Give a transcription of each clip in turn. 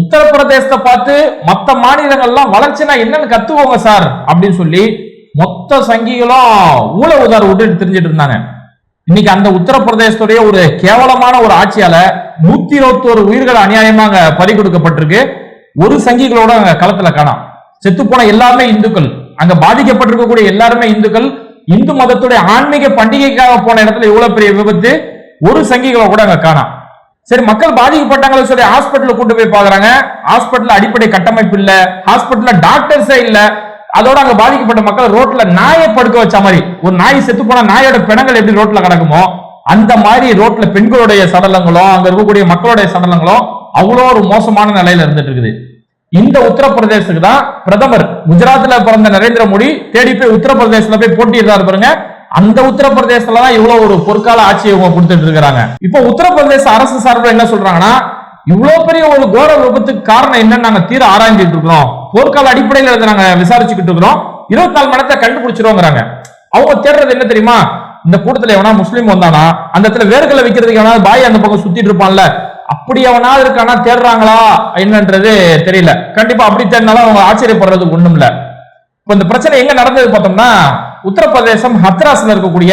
உத்தரப்பிரதேசத்தை பார்த்து மத்த மாநிலங்கள்லாம் வளர்ச்சினா என்னன்னு கத்துவோங்க சார் அப்படின்னு சொல்லி மொத்த சங்கிகளும் ஊழ உதார விட்டு தெரிஞ்சிட்டு இருந்தாங்க. இன்னைக்கு அந்த உத்தரப்பிரதேசத்துடைய ஒரு கேவலமான ஒரு ஆட்சியால நூத்தி இருபத்தோரு உயிர்கள் அநியாயமாக பறி கொடுக்கப்பட்டிருக்கு. ஒரு சங்கிகளோட அங்க களத்துல காணாம். செத்து போன எல்லாருமே இந்துக்கள். அங்க பாதிக்கப்பட்டிருக்கக்கூடிய எல்லாருமே இந்துக்கள். இந்து மதத்துடைய ஆன்மீக பண்டிகைக்காக போன இடத்துல இவ்வளவு பெரிய விபத்து. ஒரு சங்கிகளை கூட அங்க காணாம். சரி மக்கள் பாதிக்கப்பட்டாங்களோ சொல்லி ஹாஸ்பிட்டல் கூட்டு போய் பாக்குறாங்க ஹாஸ்பிட்டல் அடிப்படை கட்டமைப்பு இல்ல. ஹாஸ்பிட்டல்ல டாக்டர்ஸே இல்ல. அதோட அங்க பாதிக்கப்பட்ட மக்கள் ரோட்ல நாயை படுக்க வச்ச மாதிரி ஒரு நாய் செத்து போன நாயோட பிணங்கள் எப்படி ரோட்ல கிடக்குமோ அந்த மாதிரி ரோட்ல பெண்களுடைய சடலங்களும் அங்க இருக்கக்கூடிய மக்களுடைய சடலங்களும் அவ்வளோ ஒரு மோசமான நிலையில இருந்துட்டு இருக்குது. இந்த உத்தரப்பிரதேசத்துக்கு தான் பிரதமர் குஜராத்ல பிறந்த நரேந்திர மோடி தேடி போய் உத்தரப்பிரதேசத்துல போய் போட்டியிடுறாரு பாருங்க. அந்த உத்தரப்பிரதேசத்துல தான் இவ்வளவு ஒரு பொற்கால ஆட்சியை இவங்க கொடுத்துட்டு இருக்கிறாங்க. இப்போ உத்தரப்பிரதேச அரசு சார்பில் என்ன சொல்றாங்கன்னா இவ்வளவு பெரிய ஒரு கோர விபத்துக்கு காரணம் என்னன்னு நாங்க தீர ஆராய்ஞ்சிட்டு இருக்கிறோம். போர்க்கால அடிப்படையில் இதை நாங்க விசாரிச்சுக்கிட்டு இருக்கிறோம். இருபத்தி நாலு மணத்தை கண்டுபிடிச்சிருவோங்கிறாங்க. அவங்க தேடுறது என்ன தெரியுமா? இந்த கூட்டத்துல எவனா முஸ்லீம் வந்தானா? அந்த இடத்துல வேர்களை வைக்கிறதுக்கு எவனாவது பாய் அந்த பக்கம் சுத்திட்டு இருப்பான்ல. அப்படி எவனாவது இருக்கானா தேடுறாங்களா? என்னன்றது தெரியல. கண்டிப்பா அப்படி தேடினாலும் அவங்க ஆச்சரியப்படுறதுக்கு ஒண்ணும் இல்ல இப்ப இந்த பிரச்சனை எங்க நடந்தது பார்த்தோம்னா உத்தரப்பிரதேசம் ஹத்ராஸ்ல இருக்கக்கூடிய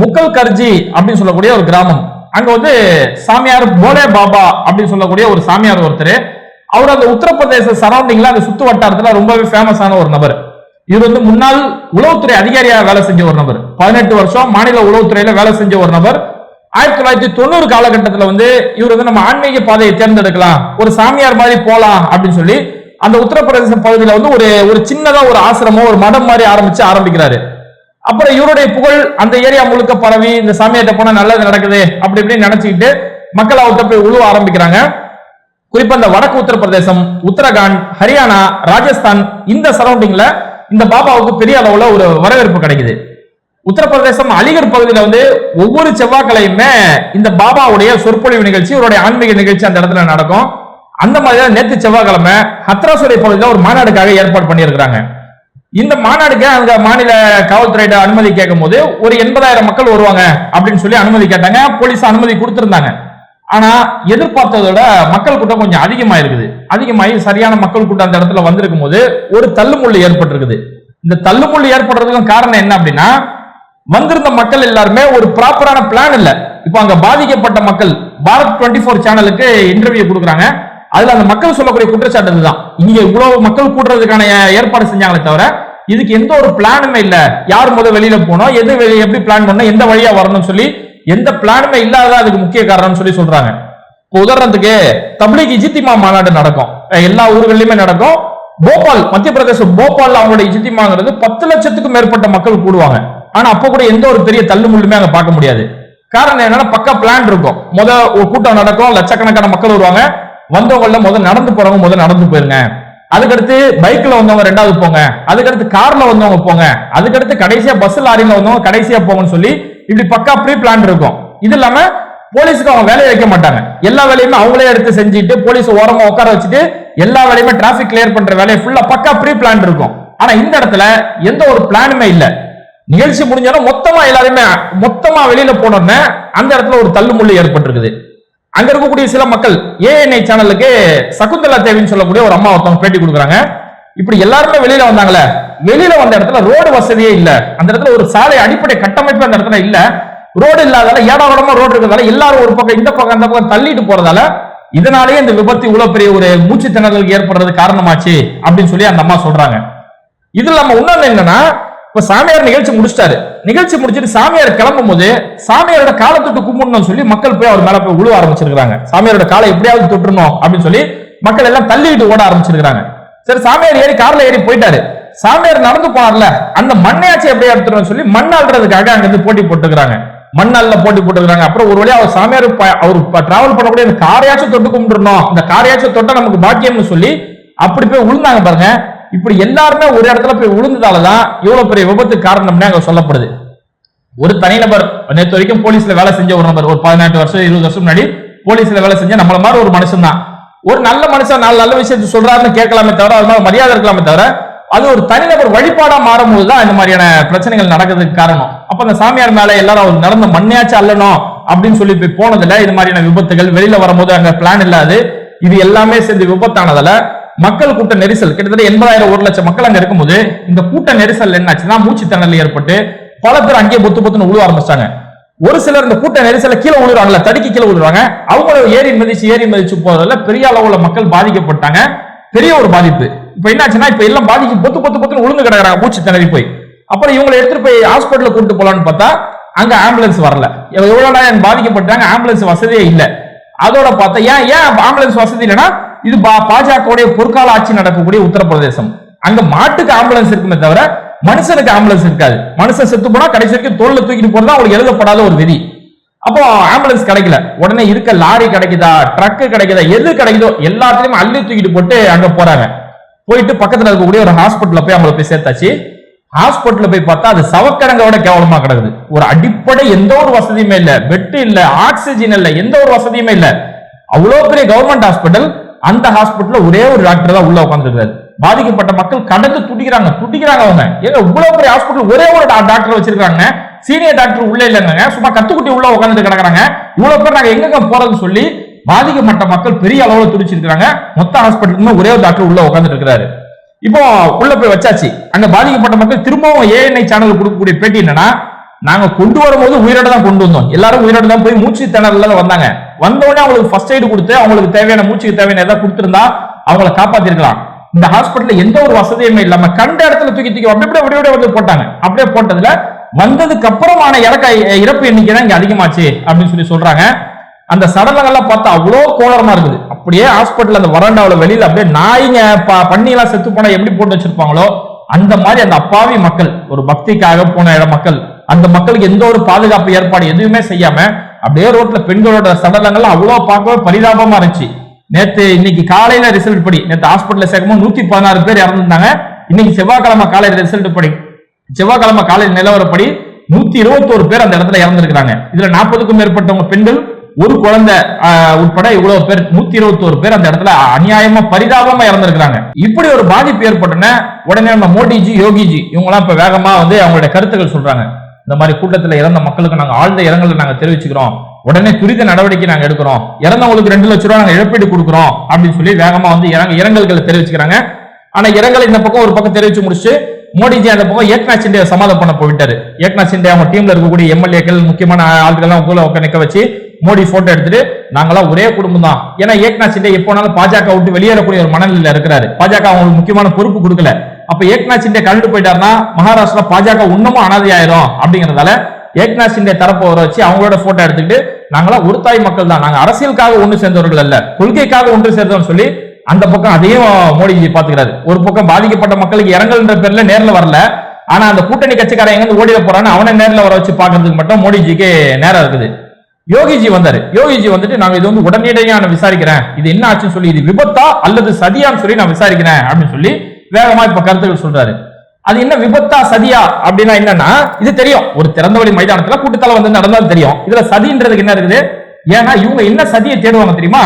முக்கல் கர்ஜி அப்படின்னு சொல்லக்கூடிய ஒரு கிராமம். அங்க வந்து சாமியார் போலே பாபா அப்படின்னு சொல்லக்கூடிய ஒரு சாமியார் ஒருத்தர். அவர் அந்த உத்தரப்பிரதேச சரௌண்டிங்ல அந்த சுத்து வட்டாரத்துல ரொம்பவே ஃபேமஸான ஒரு நபர். இவர் வந்து முன்னாள் உளவுத்துறை அதிகாரியா வேலை செஞ்ச ஒரு நபர். பதினெட்டு வருஷம் மாநில உளவுத்துறையில வேலை செஞ்ச ஒரு நபர். ஆயிரத்தி தொள்ளாயிரத்தி தொண்ணூறு காலகட்டத்தில் வந்து இவர் வந்து நம்ம ஆன்மீக பாதையை தேர்ந்தெடுக்கலாம் ஒரு சாமியார் மாதிரி போலாம் அப்படின்னு சொல்லி அந்த உத்தரப்பிரதேச பகுதியில் வந்து ஒரு ஒரு சின்னதா ஒரு ஆசிரமம் ஒரு மடம் மாதிரி ஆரம்பிச்சு ஆரம்பிக்கிறாரு. அப்புறம் இவருடைய புகழ் அந்த ஏரியா முழுக்க பரவி இந்த சாமியார்ட்ட போனா நல்லது நடக்குது அப்படி இப்படின்னு நினைச்சுக்கிட்டு மக்கள் அவர்கிட்ட போய் உழுவ ஆரம்பிக்கிறாங்க. குறிப்பா இந்த வடக்கு உத்தரப்பிரதேசம் உத்தரகாண்ட் ஹரியானா ராஜஸ்தான் இந்த சரௌண்டிங்ல இந்த பாபாவுக்கு பெரிய அளவுல ஒரு வரவேற்பு கிடைக்குது. உத்தரப்பிரதேசம் அலிகர் பகுதியில வந்து ஒவ்வொரு செவ்வாய்க்கிழமையுமே இந்த பாபாவுடைய சொற்பொழிவு நிகழ்ச்சி இவருடைய ஆன்மீக நிகழ்ச்சி அந்த இடத்துல நடக்கும். அந்த மாதிரி நேற்று செவ்வாய்க்கிழமை ஹத்ராசுரை பகுதியில் ஒரு மாநாடுக்காக ஏற்பாடு பண்ணியிருக்கிறாங்க. இந்த மாநாடுக்கு அங்க மாநில காவல்துறை அனுமதி கேட்கும் போது ஒரு எண்பதாயிரம் மக்கள் வருவாங்க அப்படின்னு சொல்லி அனுமதி கேட்டாங்க. போலீஸ் அனுமதி கொடுத்திருந்தாங்க. ஆனா எதிர்பார்த்ததோட மக்கள் கூட்டம் கொஞ்சம் அதிகமா இருக்குது அதிகமாகி சரியான மக்கள் கூட்டம் அந்த இடத்துல வந்திருக்கும் போது ஒரு தள்ளுமுள்ளு ஏற்பட்டிருக்குது. இந்த தள்ளுமுள்ளு ஏற்படுறதுக்கும் காரணம் என்ன அப்படின்னா வந்திருந்த மக்கள் எல்லாருமே ஒரு ப்ராப்பரான பிளான் இல்ல. இப்போ அங்க பாதிக்கப்பட்ட மக்கள் பாரத் டுவெண்ட்டி ஃபோர் சேனலுக்கு இன்டர்வியூ கொடுக்குறாங்க. அதுல அந்த மக்கள் சொல்லக்கூடிய குற்றச்சாட்டு இதுதான். இங்க இவ்வளவு மக்கள் கூட்டுறதுக்கான ஏற்பாடு செஞ்சாங்களே தவிர இதுக்கு எந்த ஒரு பிளானுமே இல்ல. யார் முத வெளியில போனோம் எது வெளியே எப்படி பிளான் பண்ணோம் எந்த வழியா வரணும்னு சொல்லி எந்த பிளானுமே இல்லாத அதுக்கு முக்கிய காரணம்னு சொல்லி சொல்றாங்க. இப்போ உதாரணத்துக்கு தப்லீக் இஜித்திமா மாநாடு நடக்கும். எல்லா ஊர்கள்லயுமே நடக்கும். போபால் மத்திய பிரதேசம் போபால் அவங்களுடைய இஜித்திமாங்கிறது பத்து லட்சத்துக்கும் மேற்பட்ட மக்கள் கூடுவாங்க. ஆனா அப்ப கூட எந்த ஒரு பெரிய தள்ளுமுள்ளுமே அங்க பார்க்க முடியாது. காரணம் என்னன்னா பக்கா பிளான் இருக்கும். முத கூட்டம் நடக்கும் லட்சக்கணக்கான மக்கள் வருவாங்க. வந்தவங்கள முதல் நடந்து போறவங்க முதல் நடந்து போயிருங்க. அதுக்கடுத்து பைக்ல வந்தவங்க ரெண்டாவது போங்க. அதுக்கடுத்து கார்ல வந்தவங்க போங்க. அதுக்கடுத்து கடைசியா பஸ் லாரியில வந்தவங்க கடைசியா போங்கன்னு சொல்லி இப்படி பக்கா ப்ரீ பிளான் இருக்கும். இது இல்லாம போலீஸுக்கு அவங்க வேலையை வைக்க மாட்டாங்க. எல்லா வேலையுமே அவங்களே எடுத்து செஞ்சுட்டு போலீஸ் ஓரமா உட்கார வச்சுட்டு எல்லா வேலையுமே டிராபிக் கிளியர் பண்ற வேலையை ஃபுல்லா பக்கா ப்ரீ பிளான் இருக்கும். ஆனா இந்த இடத்துல எந்த ஒரு பிளானுமே இல்ல. நிகழ்ச்சி முடிஞ்சாலும் மொத்தமா எல்லாருமே மொத்தமா வெளியில போனோடனே அந்த இடத்துல ஒரு தள்ளுமுள்ளு ஏற்பட்டிருக்குது. அங்க இருக்கக்கூடிய சில மக்கள் ஏஎன்ஐ சேனலுக்கு சகுந்தலா தேவின்னு சொல்லக்கூடிய ஒரு அம்மா ஒருத்தவங்க பேட்டி கொடுக்குறாங்க. இப்படி எல்லாருமே வெளியில வந்தாங்களே வெளியில வந்த இடத்துல ரோடு வசதியே இல்ல. அந்த இடத்துல ஒரு சாலை அடிப்படை கட்டமைப்பு அந்த இடத்துல இல்ல. ரோடு இல்லாதால ஏடாவிடமா ரோடு இருக்கிறதால எல்லாரும் ஒரு பக்கம் இந்த பக்கம் அந்த பக்கம் தள்ளிட்டு போறதால இதனாலேயே இந்த விபத்து இவ்வளவு பெரிய ஒரு மூச்சு திணறலுக்கு ஏற்படுறது காரணமாச்சு அப்படின்னு சொல்லி அந்த அம்மா சொல்றாங்க. இது இல்லாம இன்னொன்னு என்னன்னா இப்ப சாமியார் நிகழ்ச்சி முடிச்சிட்டாரு. நிகழ்ச்சி முடிச்சிட்டு சாமியார் கிளம்பும் போது சாமியாரோட காலை தொட்டு கும்பிடணும்னு சொல்லி மக்கள் போய் அவர் மேல போய் உழுவ ஆரம்பிச்சிருக்காங்க சாமியாரோட காலை எப்படியாவது தொட்டுணும் அப்படின்னு சொல்லி மக்கள் எல்லாம் தள்ளிட்டு ஓட ஆரம்பிச்சிருக்காங்க சரி சாமியார் ஏறி கார்ல ஏறி போயிட்டாரு. சாமியார் நடந்து போனார்ல அந்த மண்ணையாச்சி எப்படியா எடுத்துருன்னு சொல்லி மண் அல்றதுக்காக அங்க இருந்து போட்டி போட்டுக்கிறாங்க. மண்ணல்ல போட்டி போட்டுக்கிறாங்க. அப்புறம் ஒரு வழியா அவர் சாமியார் அவர் டிராவல் பண்ணக்கூடிய அந்த காரையாச்சும் தொட்டு கும்பிட்டுருணும் அந்த காரையாச்சும் தொட்டா நமக்கு பாக்கியம்னு சொல்லி அப்படி போய் விழுந்தாங்க பாருங்க. இப்படி எல்லாருமே ஒரு இடத்துல போய் விழுந்ததாலதான் இவ்வளவு பெரிய விபத்து காரணம்னு அங்க சொல்லப்படுது. ஒரு தனிநபர் நேற்று வரைக்கும் போலீஸ்ல வேலை செஞ்ச ஒரு நபர் ஒரு பதினெட்டு வருஷம் இருபது வருஷம் முன்னாடி போலீஸ்ல வேலை செஞ்ச நம்மள மாதிரி ஒரு மனுஷன் தான் ஒரு நல்ல மனுஷன் நாலு நல்ல விஷயத்தை சொல்றாருன்னு கேட்கலாமே தவிர அது மாதிரி மரியாதை இருக்கலாமே தவிர அது ஒரு தனிநபர் வழிபாடா மாறும்போது தான் இந்த மாதிரியான பிரச்சனைகள் நடக்கிறதுக்கு காரணம். அப்ப அந்த சாமியார் மேல எல்லாரும் அவர் நடந்த மண்ணையாச்சும் அல்லணும் அப்படின்னு சொல்லி போய் போனதுல இது மாதிரியான விபத்துகள் வெளியில வரும்போது அங்க பிளான் இல்லாது இது எல்லாமே சேர்ந்து விபத்தானதுல மக்கள் கூட்ட நெரிசல் கிட்டத்தட்ட எண்பதாயிரம் ஒரு லட்சம் மக்கள் அங்க இருக்கும்போது இந்த கூட்ட நெரிசல் என்னாச்சுன்னா மூச்சு திணறல் ஏற்பட்டு பல பேர் அங்கேயே பொத்து பொத்துன்னு உழுவ ஆரம்பிச்சாங்க ஒரு சிலர் இந்த கூட்ட நெரிசல கீழே விழுறாங்கல்ல தடுக்கி கீழே விழுறாங்க அவங்கள ஏறி மதிச்சு ஏறி மதிச்சு போறதுல பெரிய அளவுல மக்கள் பாதிக்கப்பட்டாங்க. பெரிய ஒரு பாதிப்பு. இப்ப என்னாச்சுன்னா இப்ப எல்லாம் பாதிக்கு பொத்து பொத்து பொத்துன்னு உழுந்து கிடக்குறாங்க மூச்சு திணறி போய். அப்புறம் இவங்களை எடுத்துட்டு போய் ஹாஸ்பிட்டல் கூட்டு போலான்னு பார்த்தா அங்க ஆம்புலன்ஸ் வரல. எவ்வளவு நேரம் பாதிக்கப்பட்டாங்க ஆம்புலன்ஸ் வசதியே இல்லை. அதோட பார்த்தா ஏன் ஏன் ஆம்புலன்ஸ் வசதி இல்லைன்னா இது பா- பாஜகவுடைய பொற்கால ஆட்சி நடக்கக்கூடிய உத்தரப்பிரதேசம். அங்க மாட்டுக்கு ஆம்புலன்ஸ் இருக்குமே தவிர மனுஷனுக்கு ஆம்புலன்ஸ் இருக்காது. மனுஷன் செத்து போனா கடைசி வரைக்கும் தோல்ல தூக்கிட்டு போறதா அவங்களுக்கு எழுதப்படாத ஒரு விதி. அப்போ ஆம்புலன்ஸ் கிடைக்கல. உடனே இருக்க லாரி கிடைக்குதா? ட்ரக் கிடைக்குதா? எது கிடைக்குதோ எல்லாத்துலயும் அள்ளி தூக்கிட்டு போட்டு அங்க போறாங்க. போயிட்டு பக்கத்துல இருக்கக்கூடிய ஒரு ஹாஸ்பிட்டல போய் அவங்கள போய் சேர்த்தாச்சு. ஹாஸ்பிட்டல போய் பார்த்தா அது சவக்கடங்க விட கேவலமா கிடக்குது. ஒரு அடிப்படை எந்த ஒரு வசதியுமே இல்ல. பெட் இல்ல ஆக்சிஜன் இல்ல எந்த ஒரு வசதியுமே இல்ல. அவ்வளவு பெரிய கவர்மெண்ட் ஹாஸ்பிட்டல் அந்த ஹாஸ்பிட்டல்ல ஒரே ஒரு டாக்டர் தான் உள்ள உட்காந்துருக்காரு பாதிக்கப்பட்ட மக்கள் கடந்து துடிக்கிறாங்க துடிக்கிறாங்க அவங்க. ஏங்க இவ்வளவு பெரிய ஹாஸ்பிட்டல் ஒரே ஒரு டாக்டர் வச்சிருக்காங்க. சீனியர் டாக்டர் உள்ள இல்லைங்க சும்மா கத்துக்குட்டி உள்ள உட்காந்துட்டு கிடக்குறாங்க. இவ்வளவு பேர் நாங்க எங்க போறதுன்னு சொல்லி பாதிக்கப்பட்ட மக்கள் பெரிய அளவுல துடிச்சிருக்காங்க மொத்த ஹாஸ்பிட்டலுக்குமே ஒரே ஒரு டாக்டர் உள்ள உட்காந்துட்டு இருக்கிறாரு. இப்போ உள்ள போய் வச்சாச்சு. அங்க பாதிக்கப்பட்ட மக்கள் திரும்பவும் ஏஎன்ஐ சேனல் கொடுக்கக்கூடிய பேட்டி என்னன்னா நாங்க கொண்டு வரும்போது உயிரோட தான் கொண்டு வந்தோம். எல்லாரும் உயிரோட தான் போய் மூச்சு திணறல வந்தாங்க. வந்தவொடனே அவங்களுக்கு ஃபர்ஸ்ட் எய்டு கொடுத்து அவங்களுக்கு தேவையான மூச்சுக்கு தேவையான ஏதாவது கொடுத்துருந்தா அவங்கள காப்பாத்திருக்கலாம். இந்த ஹாஸ்பிட்டல்ல எந்த ஒரு வசதியுமே இல்லாம கண்ட இடத்துல தூக்கி தூக்கி அப்படியே அப்படியே அப்படியே வந்து போட்டாங்க. அப்படியே போட்டதுல வந்ததுக்கு அப்புறமான இறக்க இறப்பு எண்ணிக்கை தான் இங்க அதிகமாச்சு அப்படின்னு சொல்லி சொல்றாங்க. அந்த சடலங்கள்லாம் பார்த்தா அவ்வளோ கோளரமா இருக்குது. அப்படியே ஹாஸ்பிட்டல் அந்த வராண்டாவில் வெளியில அப்படியே நாய்ங்க ப- செத்து போனா எப்படி போட்டு வச்சிருப்பாங்களோ அந்த மாதிரி அந்த அப்பாவி மக்கள் ஒரு பக்திக்காக போன இட மக்கள் அந்த மக்களுக்கு எந்த ஒரு பாதுகாப்பு ஏற்பாடு எதுவுமே செய்யாம அப்படியே ரோட்ல பெண்களோட சடலங்கள் அவ்வளோ பார்க்கவே பரிதாபமா இருந்துச்சு. நேத்து இன்னைக்கு காலையில ரிசல்ட் படி. நேத்து ஹாஸ்பிட்டல் சேர்க்கும்போது நூத்தி பதினாறு பேர் இறந்துருந்தாங்க இன்னைக்கு செவ்வாய்க்கிழமை காலையில ரிசல்ட் படி. செவ்வாய்க்கிழமை காலையில் நிலவரப்படி நூத்தி இருபத்தோரு பேர் அந்த இடத்துல இறந்திருக்கிறாங்க. இதுல நாற்பதுக்கும் மேற்பட்டவங்க பெண்கள் ஒரு குழந்தை உட்பட இவ்வளவு பேர் நூத்தி இருபத்தோரு பேர் அந்த இடத்துல அநியாயமா பரிதாபமா இறந்திருக்கிறாங்க. இப்படி ஒரு பாதிப்பு ஏற்பட்டன உடனே நம்ம மோடிஜி யோகிஜி இவங்க எல்லாம் இப்ப வேகமா வந்து அவங்களுடைய கருத்துக்கள் சொல்றாங்க. இந்த மாதிரி கூட்டத்தில் இறந்த மக்களுக்கு நாங்கள் ஆழ்ந்த இரங்கலை நாங்கள் தெரிவிச்சுக்கிறோம். உடனே துரித நடவடிக்கை நாங்கள் எடுக்கிறோம். இறந்தவங்களுக்கு ரெண்டு லட்ச ரூபா நாங்கள் இழப்பீடு கொடுக்குறோம் அப்படின்னு சொல்லி வேகமாக வந்து இறங்க இரங்கல்களை தெரிவிச்சுக்கிறாங்க. ஆனால் இரங்கல் இந்த பக்கம் ஒரு பக்கம் தெரிவிச்சு முடிச்சு மோடிஜி அந்த பக்கம் ஏக்நாத் சிண்டே சமாதம் பண்ண போயிட்டாரு ஏக்நாத் சிண்டே அவங்க டீம்ல இருக்கக்கூடிய எம்எல்ஏக்கள் முக்கியமான ஆட்கள்லாம் கூட உட்கார நிக்க வச்சு மோடி போட்டோ எடுத்துட்டு நாங்களாம் ஒரே குடும்பம் தான். ஏன்னா ஏக்நாத் சிண்டே எப்போனாலும் பாஜக விட்டு வெளியேறக்கூடிய ஒரு மனநிலையில இருக்கிறாரு. பாஜக அவங்களுக்கு முக்கியமான பொறுப்பு கொடுக்கல. அப்ப ஏக்நாத் சிண்டே கலந்து போயிட்டாருன்னா மகாராஷ்டிரா பாஜக இன்னமும் ஆயிரும் அப்படிங்கறதால ஏக்நாத் சிண்டே தரப்பு வர வச்சு அவங்களோட போட்டோ எடுத்துக்கிட்டு நாங்களாம் ஒரு தாய் மக்கள் தான். நாங்க அரசியலுக்காக ஒன்று சேர்ந்தவர்கள் அல்ல. கொள்கைக்காக ஒன்று சேர்ந்தோம்னு சொல்லி அந்த பக்கம் அதையும் மோடிஜி பாத்துக்கிறாரு ஒரு பக்கம் பாதிக்கப்பட்ட மக்களுக்கு இரங்கல்ன்ற பேர்ல நேர்ல வரல. ஆனா அந்த கூட்டணி கட்சிக்காரன் எங்க ஓடிட போறான்னு அவனை நேர்ல வர வச்சு பாக்குறதுக்கு மட்டும் மோடிஜிக்கு நேரம் இருக்குது. யோகிஜி வந்தாரு. யோகிஜி வந்துட்டு நாங்க இது வந்து உடனடியாக நான் விசாரிக்கிறேன். இது என்ன ஆச்சுன்னு சொல்லி இது விபத்தா அல்லது சதியான்னு சொல்லி நான் விசாரிக்கிறேன். அப்படின்னு சொல்லி வேகமா இப்ப கருத்துக்கள் சொல்றாரு. அது என்ன விபத்தா சதியா அப்படின்னா என்னன்னா இது தெரியும். ஒரு திறந்தவழி மைதானத்துல கூட்டத்தால வந்து நடந்தாலும் தெரியும். இதுல சதின்றதுக்கு என்ன இருக்குது? ஏன்னா இவங்க என்ன சதியை தேடுவாங்க தெரியுமா?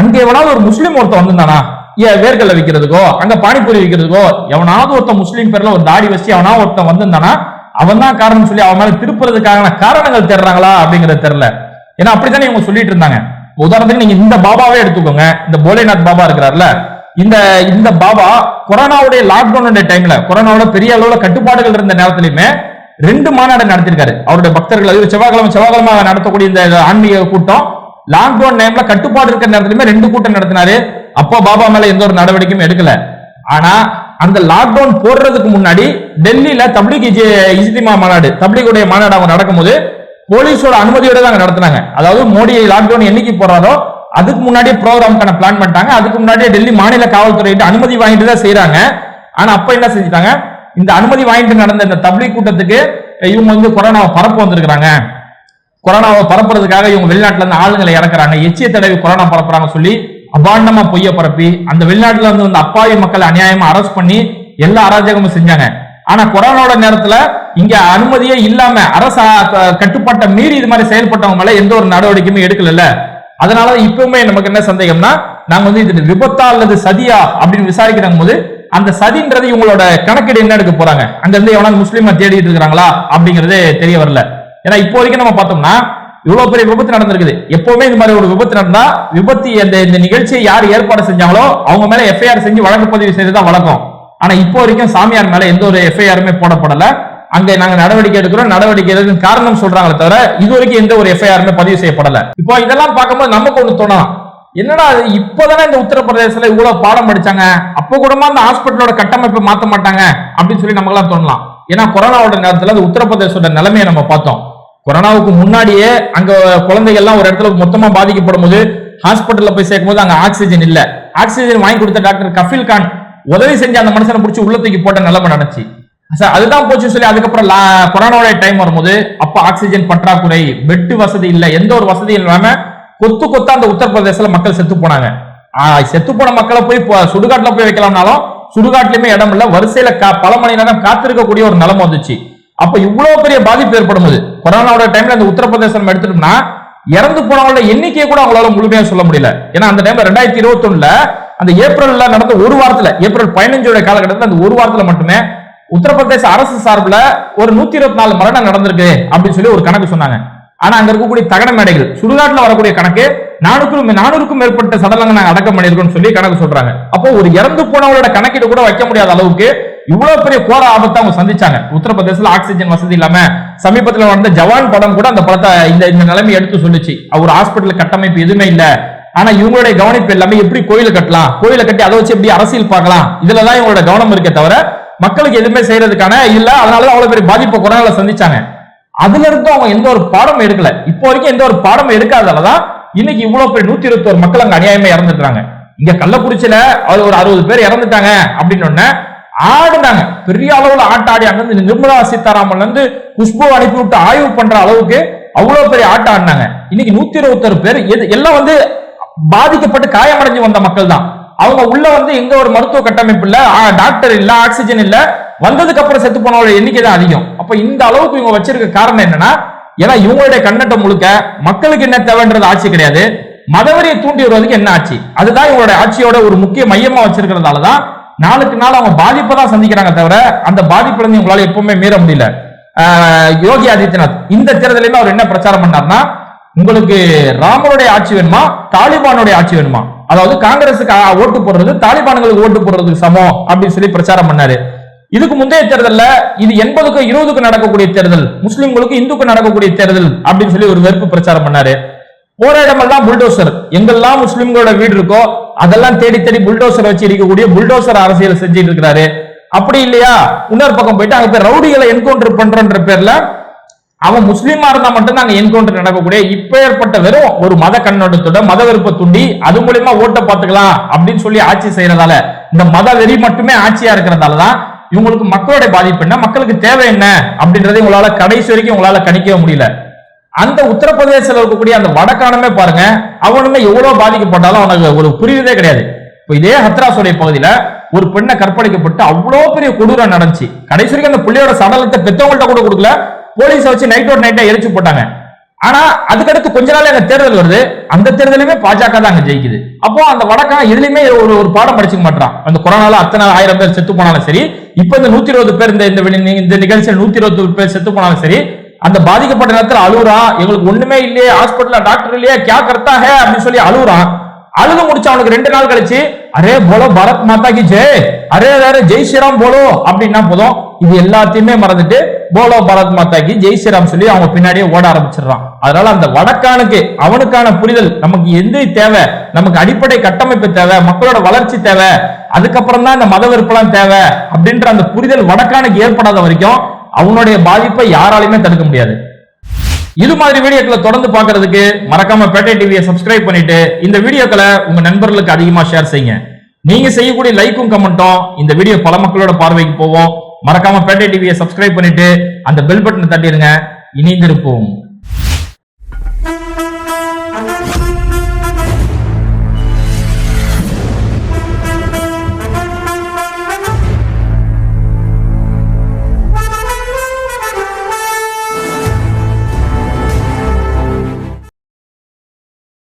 அங்கே எவனாவது ஒரு முஸ்லீம் ஒருத்தன் வந்திருந்தானா? வேர்கல்ல வேர்க்கல்ல விற்கிறதுக்கோ அங்க பானிபூரி விற்கிறதுக்கோ எவனாவது ஒருத்தன் முஸ்லீம் பேர்ல ஒரு தாடி வச்சு அவனாவது ஒருத்தன் வந்திருந்தானா? அவன் தான் காரணம் சொல்லி அவன் மேல திருப்புறதுக்கான காரணங்கள் தேடுறாங்களா அப்படிங்கறது தெரியல. ஏன்னா அப்படித்தானே இவங்க சொல்லிட்டு இருந்தாங்க. உதாரணத்துக்கு நீங்க இந்த பாபாவே எடுத்துக்கோங்க. இந்த போலேநாத் பாபா இருக்கிறார்ல இந்த இந்த பாபா கொரோனாவுடைய லாக்டவுனுடைய டைம்ல கொரோனாவோட பெரிய அளவுல கட்டுப்பாடுகள் இருந்த நேரத்திலுமே ரெண்டு மாநாடு நடத்திருக்காரு. அவருடைய பக்தர்கள் அது செவ்வாய்க்கிழமை செவ்வாய்க்கிழமை நடத்தக்கூடிய இந்த ஆன்மீக கூட்டம் லாக்டவுன் டைம்ல கட்டுப்பாடு இருக்கிற நேரத்திலுமே ரெண்டு கூட்டம் நடத்தினாரு. அப்போ பாபா மேல எந்த ஒரு நடவடிக்கையும் எடுக்கல. ஆனா அந்த லாக்டவுன் போடுறதுக்கு முன்னாடி டெல்லியில தப்லீக் இஜி- மாநாடு தப்லீகுடைய மாநாடு அவங்க நடக்கும்போது போலீஸோட அனுமதியோட தான் அங்க நடத்தினாங்க. அதாவது மோடி லாக்டவுன் என்னைக்கு போடுறாரோ அதுக்கு முன்னாடியே ப்ரோக்ராம்க்கான பிளான் பண்ணிட்டாங்க. அதுக்கு முன்னாடியே டெல்லி மாநில காவல்துறையிட்ட அனுமதி வாங்கிட்டு தான் செய்யறாங்க ஆனா அப்ப என்ன செஞ்சுட்டாங்க? இந்த அனுமதி வாங்கிட்டு நடந்த இந்த தப்லீக் கூட்டத்துக்கு இவங்க வந்து கொரோனாவை பரப்ப வந்திருக்கிறாங்க. கொரோனாவை பரப்புறதுக்காக இவங்க வெளிநாட்டுல இருந்து ஆளுங்களை இறக்குறாங்க. எச்சிய தடவை கொரோனா பரப்புறாங்க சொல்லி அபாண்டமா பொய்ய பரப்பி அந்த வெளிநாட்டுல இருந்து வந்த அப்பாவி மக்களை அநியாயமா அரெஸ்ட் பண்ணி எல்லா அராஜகமும் செஞ்சாங்க. ஆனா கொரோனாவோட நேரத்துல இங்க அனுமதியே இல்லாம அரசு கட்டுப்பாட்டை மீறி இது மாதிரி செயல்பட்டவங்க மேல எந்த ஒரு நடவடிக்கையுமே எடுக்கல அதனால இப்பவுமே நமக்கு என்ன சந்தேகம்னா நாங்க வந்து இது விபத்தா அல்லது சதியா அப்படின்னு விசாரிக்கிறாங்க போது அந்த சதின்றது இவங்களோட கணக்கீடு என்ன எடுக்க போறாங்க? அங்க இருந்து எவனாவது முஸ்லீமா தேடிட்டு இருக்கிறாங்களா அப்படிங்கறது தெரிய வரல. ஏன்னா இப்போ வரைக்கும் நம்ம பார்த்தோம்னா இவ்வளவு பெரிய விபத்து நடந்திருக்குது. எப்பவுமே இந்த மாதிரி ஒரு விபத்து நடந்தா விபத்து இந்த இந்த நிகழ்ச்சியை யார் ஏற்பாடு செஞ்சாங்களோ அவங்க மேல எஃப்ஐஆர் செஞ்சு வழக்கு பதிவு செய்யறதுதான் வழக்கம். ஆனா இப்போ வரைக்கும் சாமியார் மேல எந்த ஒரு எஃப்ஐஆருமே போடப்படல. அங்க நாங்க நடவடிக்கை எடுக்கிறோம். நடவடிக்கை எடுக்க காரணம் சொல்றாங்களே தவிர இது வரைக்கும் எந்த ஒரு எஃப்ஐஆருமே பதிவு செய்யப்படல. இப்போ இதெல்லாம் பார்க்கும்போது நமக்கு ஒண்ணு தோணலாம். என்னடா இப்பதானே இந்த உத்தரப்பிரதேசத்துல இவ்வளவு பாடம் படிச்சாங்க? அப்போ கூடமா அந்த ஹாஸ்பிட்டலோட கட்டமைப்பை மாத்த மாட்டாங்க அப்படின்னு சொல்லி நமக்கெல்லாம் தோணலாம். ஏன்னா கொரோனாவோட நேரத்துல அந்த உத்தரப்பிரதேசோட நிலைமையை நம்ம பார்த்தோம். கொரோனாவுக்கு முன்னாடியே அங்க குழந்தைகள் எல்லாம் ஒரு இடத்துல மொத்தமா பாதிக்கப்படும் போது ஹாஸ்பிட்டல்ல போய் சேர்க்கும் போது அங்க ஆக்சிஜன் இல்ல. ஆக்சிஜன் வாங்கி கொடுத்த டாக்டர் கஃபில் கான் உதவி செஞ்சு அந்த மனுஷனை பிடிச்சி உள்ள தூக்கி போட்ட நிலைமை நடந்துச்சு. சார் அதுதான் போச்சு சொல்லி அதுக்கப்புறம் லா- கொரோனாவோட டைம் வரும்போது அப்ப ஆக்சிஜன் பற்றாக்குறை பெட் வசதி இல்ல எந்த ஒரு வசதியும் இல்லாம கொத்து கொத்தா அந்த உத்தரப்பிரதேசல மக்கள் செத்து போனாங்க. செத்து போன மக்களை போய் சுடுகாட்டுல போய் வைக்கலாம்னாலும் சுடுகாட்டுலயுமே இடம் இல்ல. வரிசையில கா- பல மணி நேரம் காத்திருக்கக்கூடிய ஒரு நிலைமை வந்துச்சு. அப்ப இவ்வளவு பெரிய பாதிப்பு ஏற்படும் போது கொரோனாவோட டைம்ல இந்த உத்தரப்பிரதேசம் எடுத்துட்டோம்னா இறந்து போனவங்களோட எண்ணிக்கையை கூட அவங்களால முழுமையா சொல்ல முடியல. ஏன்னா அந்த டைம்ல ரெண்டாயிரத்தி இருபத்தி அந்த ஏப்ரல்ல நடந்த ஒரு வாரத்துல ஏப்ரல் பதினஞ்சோட காலகட்டத்தில் அந்த ஒரு வாரத்துல மட்டுமே உத்தரப்பிரதேச அரசு சார்பில் ஒரு நூத்தி இருபத்தி நாலு மரணம் நடந்திருக்கு அப்படின்னு சொல்லி ஒரு கணக்கு சொன்னாங்க. ஆனா அங்க இருக்கக்கூடிய தகன மேடைகள் சுடுகாட்டில் வரக்கூடிய கணக்கு நானூறுக்கும் நானூறுக்கும் மேற்பட்ட சடலங்க நாங்கள் அடக்கம் பண்ணியிருக்கோம்னு சொல்லி கணக்கு சொல்றாங்க. அப்போ ஒரு இறந்து போனவங்களோட கணக்கீடு கூட வைக்க முடியாத அளவுக்கு இவ்வளவு பெரிய கோர ஆபத்தை அவங்க சந்திச்சாங்க. உத்தரப்பிரதேசல ஆக்சிஜன் வசதி இல்லாம சமீபத்தில் வந்த ஜவான் படம் கூட அந்த படத்தை இந்த இந்த நிலைமை எடுத்து சொல்லுச்சு. ஒரு ஹாஸ்பிட்டல் கட்டமைப்பு எதுவுமே இல்ல. ஆனா இவங்களுடைய கவனிப்பு எல்லாமே எப்படி கோயிலை கட்டலாம்? கோயிலை கட்டி அதை வச்சு எப்படி அரசியல் பார்க்கலாம்? இதுலதான் இவங்களோட கவனம் இருக்கே தவிர மக்களுக்கு எதுவுமே செய்யறதுக்கான இல்ல. அதனாலதான் அவ்வளவு பெரிய பாதிப்பு கொரோனால சந்திச்சாங்க. அதுல இருந்து அவங்க எந்த ஒரு பாடமும் எடுக்கல. இப்போ வரைக்கும் எந்த ஒரு பாடமும் எடுக்காததாலதான் இன்னைக்கு இவ்வளவு பெரிய நூத்தி இருபத்தி ஒரு மக்கள் அங்க அநியாயமா இறந்துட்டாங்க. இங்க கள்ளக்குறிச்சியில அது ஒரு அறுபது பேர் இறந்துட்டாங்க அப்படின்னு உடனே ஆடுனாங்க. பெரிய அளவுல ஆட்டாடி அங்க இருந்து நிர்மலா சீதாராமன்ல இருந்து குஷ்பு அனுப்பி விட்டு ஆய்வு பண்ற அளவுக்கு அவ்வளவு பெரிய ஆட்டம் ஆடினாங்க. இன்னைக்கு நூத்தி இருபத்தொரு பேர் எது- எல்லாம் வந்து பாதிக்கப்பட்டு காயமடைஞ்சு வந்த மக்கள் தான் அவங்க உள்ள வந்து எங்க ஒரு மருத்துவ கட்டமைப்பு இல்ல ஆ, டாக்டர் இல்ல ஆக்சிஜன் இல்ல வந்ததுக்கு அப்புறம் செத்து போனவங்களோட எண்ணிக்கை தான் அதிகம். அப்ப இந்த அளவுக்கு இவங்க வச்சிருக்க காரணம் என்னன்னா ஏன்னா இவங்களுடைய கண்ணட்டம் முழுக்க மக்களுக்கு என்ன தேவைன்றது ஆட்சி கிடையாது. மதவரியை தூண்டி வருவதுக்கு என்ன ஆட்சி? அதுதான் இவங்களுடைய ஆட்சியோட ஒரு முக்கிய மையமா வச்சிருக்கிறதால தான் நாளுக்கு நாள் அவங்க பாதிப்பை தான் சந்திக்கிறாங்க தவிர அந்த பாதிப்புல இருந்து உங்களால எப்பவுமே மீற முடியல. யோகி ஆதித்யநாத் இந்த தேர்தலையுமே அவர் என்ன பிரச்சாரம் பண்ணார்னா உங்களுக்கு ராமருடைய ஆட்சி வேணுமா தாலிபானுடைய ஆட்சி வேணுமா? அதாவது காங்கிரஸுக்கு ஓட்டு போடுறது தாலிபான்களுக்கு ஓட்டு போடுறதுக்கு சமம் அப்படின்னு சொல்லி பிரச்சாரம் பண்ணாரு. இதுக்கு முந்தைய தேர்தல்ல இது எண்பதுக்கும் இருபதுக்கும் நடக்கக்கூடிய தேர்தல் முஸ்லிம்களுக்கு இந்துக்கு நடக்கக்கூடிய தேர்தல் அப்படின்னு சொல்லி ஒரு வெறுப்பு பிரச்சாரம் பண்ணாரு. போற இடமெல்லாம் புல்டோசர். எங்கெல்லாம் முஸ்லிம்களோட வீடு இருக்கோ அதெல்லாம் தேடி தேடி புல்டோசர் வச்சு இருக்கக்கூடிய புல்டோசர் அரசியல் செஞ்சுட்டு இருக்கிறாரு. அப்படி இல்லையா? இன்னொரு பக்கம் போயிட்டு அங்க போய் ரவுடிகளை என்கவுண்டர் பண்றன்ற பேர்ல அவன் முஸ்லீமா இருந்தா மட்டும் நாங்க என்கவுண்டர் நடக்கக்கூடிய. இப்பேற்பட்ட வெறும் ஒரு மத கண்ணோட்டத்தோட மத வெறுப்பை தூண்டி அது மூலியமா ஓட்ட பாத்துக்கலாம் அப்படின்னு சொல்லி ஆட்சி செய்யறதால இந்த மத வெறி மட்டுமே ஆட்சியா இருக்கிறதால தான் இவங்களுக்கு மக்களுடைய பாதிப்பு என்ன? மக்களுக்கு தேவை என்ன? அப்படின்றத உங்களால கடைசி வரைக்கும் உங்களால கணிக்கவே முடியல. அந்த உத்தரப்பிரதேசத்தில் இருக்கக்கூடிய அந்த வடக்கானமே பாருங்க அவனுமே எவ்வளவு பாதிக்கப்பட்டாலும் அவனுக்கு ஒரு புரியுதே கிடையாது. இப்போ இதே ஹத்ராஸுடைய பகுதியில ஒரு பெண்ணை கற்பழிக்கப்பட்டு அவ்வளோ பெரிய கொடூரம் நடந்துச்சு. கடைசி வரைக்கும் அந்த பிள்ளையோட சடலத்தை பெத்தவங்கள்ட்ட கூட கொடுக்கல. போலீஸை வச்சு நைட்டோட நைட்டா எரிச்சு போட்டாங்க. ஆனா அதுக்கடுத்து கொஞ்ச நாள் அங்க தேர்தல் வருது. அந்த தேர்தலுமே பாஜக தான் அங்க ஜெயிக்குது. அப்போ அந்த வடக்கம் எதுலயுமே ஒரு ஒரு பாடம் படிச்சுக்க மாட்டான் அந்த கொரோனால அத்தனை ஆயிரம் பேர் செத்து போனாலும் சரி இப்ப இந்த நூத்தி இருபது பேர் இந்த இந்த நிகழ்ச்சியில் நூத்தி இருபது பேர் செத்து போனாலும் சரி அந்த பாதிக்கப்பட்ட நேரத்தில் அழுகுறான் எங்களுக்கு ஒண்ணுமே இல்லையே ஹாஸ்பிட்டல்ல டாக்டர் இல்லையே கே கரெக்டாக ஹே அப்படின்னு சொல்லி அழுகுறான். அழுது முடிச்சு அவனுக்கு ரெண்டு நாள் கழிச்சு அரே போலோ பாரத் மாதா கி ஜெய். அரே அரே ஜெய் ஸ்ரீராம் போலோ. அப்படின்னா போதும். இது எல்லாத்தையுமே மறந்துட்டு போலோ பாரத் மாதாக்கு ஜெய் ஸ்ரீராம் சொல்லி அவங்க பின்னாடியே ஓட ஆரம்பிச்சிடுறான். அதனால அந்த வடக்கானுக்கு அவனுக்கான புரிதல் நமக்கு எந்த தேவை நமக்கு அடிப்படை கட்டமைப்பு தேவை மக்களோட வளர்ச்சி தேவை அதுக்கப்புறம் தான் இந்த மத வெறுப்பெல்லாம் தேவை அப்படின்ற அந்த புரிதல் வடக்கானுக்கு ஏற்படாத வரைக்கும் அவனுடைய பாதிப்பை யாராலையுமே தடுக்க முடியாது. இது மாதிரி வீடியோக்களை தொடர்ந்து பாக்குறதுக்கு மறக்காம பேட்டை டிவியை சப்ஸ்கிரைப் பண்ணிட்டு இந்த வீடியோக்களை உங்க நண்பர்களுக்கு அதிகமா ஷேர் செய்யுங்க. நீங்க செய்யக்கூடிய லைக்கும் கமெண்ட்டும் இந்த வீடியோ பல மக்களோட பார்வைக்கு போவோம் மறக்காம பேட்டை டிவியை சப்ஸ்கிரைப் பண்ணிட்டு அந்த பெல் பட்டனை தட்டிடுங்க. இணைந்திருப்போம்.